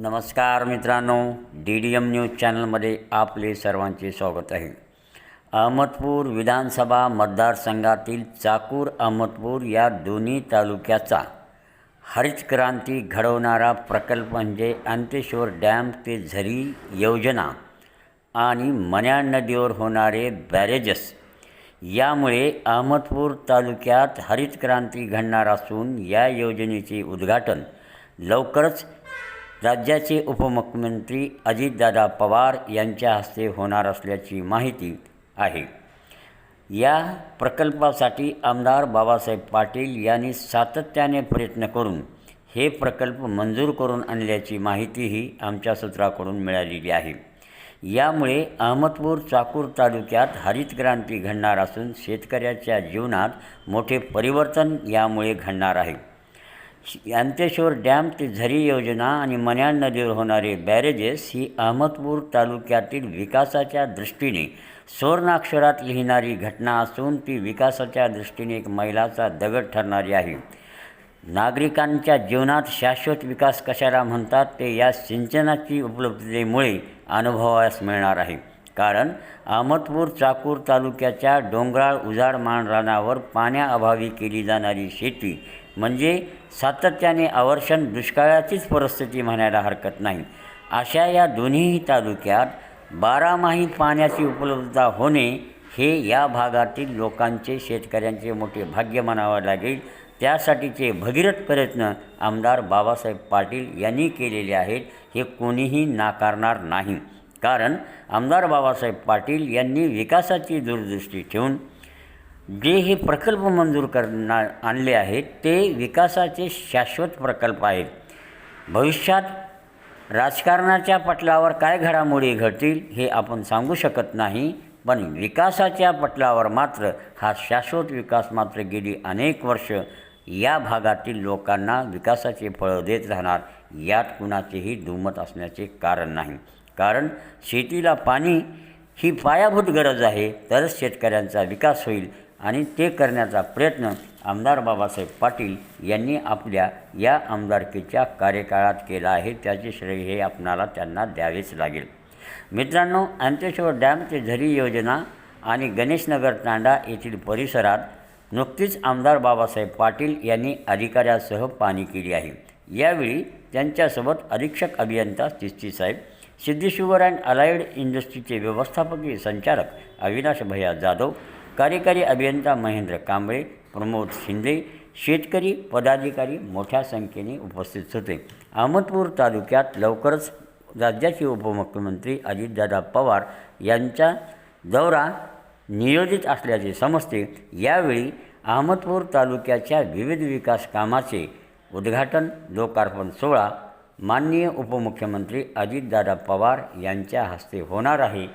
नमस्कार मित्रांनो D D M news चॅनलमध्ये आपले सर्वांचे स्वागत आहे. अहमदपूर विधानसभा मतदारसंघातील चाकूर अहमदपूर या दोन्ही तालुक्याचा हरित क्रांती घडवणारा प्रकल्प म्हणजे अंतेश्वर डॅम ते झरी योजना आणि मन्या नदीवर होणारे बॅरेजेस. यामुळे अहमदपूर तालुक्यात हरित क्रांती घडणार असून या योजनेचे उद्घाटन लवकरच राज्याचे उपमुख्यमंत्री अजितदादा पवार यांच्या हस्ते होणार असल्याची माहिती आहे. या प्रकल्पासाठी आमदार बाबासाहेब पाटील यांनी सातत्याने प्रयत्न करून हे प्रकल्प मंजूर करून आणल्याची माहितीही आमच्या सूत्राकडून मिळालेली आहे. यामुळे अहमदपूर चाकूर तालुक्यात हरित क्रांती घडणार असून शेतकऱ्याच्या जीवनात मोठे परिवर्तन यामुळे घडणार आहे. यांतेश्वर डॅम ते झरी योजना आणि मन्याड नदीवर होणारे बॅरेजेस ही अहमदपूर तालुक्यातील विकासाच्या दृष्टीने सुवर्णाक्षरात लिहिणारी घटना असून ती विकासाच्या दृष्टीने एक मैलाचा दगड ठरणारी आहे. नागरिकांच्या जीवनात शाश्वत विकास कशाला म्हणतात ते या सिंचनाची उपलब्धतेमुळे अनुभवास मिळणार आहे. कारण अहमदपूर चाकूर तालुक्याच्या डोंगराळ उजाड माणरानावर पाण्याअभावी केली जाणारी शेती म्हणजे सातत्याने आवर्षण दुष्काळाचीच परिस्थिती म्हणायला हरकत नाही. अशा या दोन्हीही तालुक्यात बारामाही पाण्याची उपलब्धता होणे हे या भागातील लोकांचे शेतकऱ्यांचे मोठे भाग्य म्हणावं लागेल. त्यासाठीचे भगीरथ प्रयत्न आमदार बाबासाहेब पाटील यांनी केलेले आहेत. हे कोणीही नाकारणार नाही. कारण आमदार बाबासाहेब पाटील यांनी विकासाची दूरदृष्टी ठेवून जे हे प्रकल्प मंजूर करणार आणले आहेत ते विकासाचे शाश्वत प्रकल्प आहेत. भविष्यात राजकारणाच्या पटलावर काय घडामोडी घडतील हे आपण सांगू शकत नाही पण विकासाच्या पटलावर मात्र हा शाश्वत विकास मात्र गेली अनेक वर्ष या भागातील लोकांना विकासाचे फळं देत राहणार यात कुणाचेही दुमत असण्याचे कारण नाही. कारण शेतीला पाणी ही पायाभूत गरज आहे तरच शेतकऱ्यांचा विकास होईल आणि ते करण्याचा प्रयत्न आमदार बाबासाहेब पाटील यांनी आपल्या या आमदारकीच्या कार्यकाळात केला आहे. त्याचे श्रेय हे आपणाला त्यांना द्यावेच लागेल. मित्रांनो अंतेश्वर डॅम ते झरी योजना आणि गणेशनगर तांडा येथील परिसरात नुकतीच आमदार बाबासाहेब पाटील यांनी अधिकाऱ्यासह पाणी केली आहे. यावेळी त्यांच्यासोबत अधीक्षक अभियंता तिस्ती साहेब सिद्धेश्वर अँड अलाइड इंडस्ट्रीचे व्यवस्थापकीय संचालक अविनाश भैया जाधव कार्यकारी अभियंता महेंद्र कांबळे प्रमोद शिंदे शेतकरी पदाधिकारी मोठ्या संख्येने उपस्थित होते. अहमदपूर तालुक्यात लवकरच राज्याचे उपमुख्यमंत्री अजितदादा पवार यांचा दौरा नियोजित असल्याचे समजते. यावेळी अहमदपूर तालुक्याच्या विविध विकास कामाचे उद्घाटन लोकार्पण सोहळा माननीय उपमुख्यमंत्री अजितदादा पवार यांच्या हस्ते होणार आहे.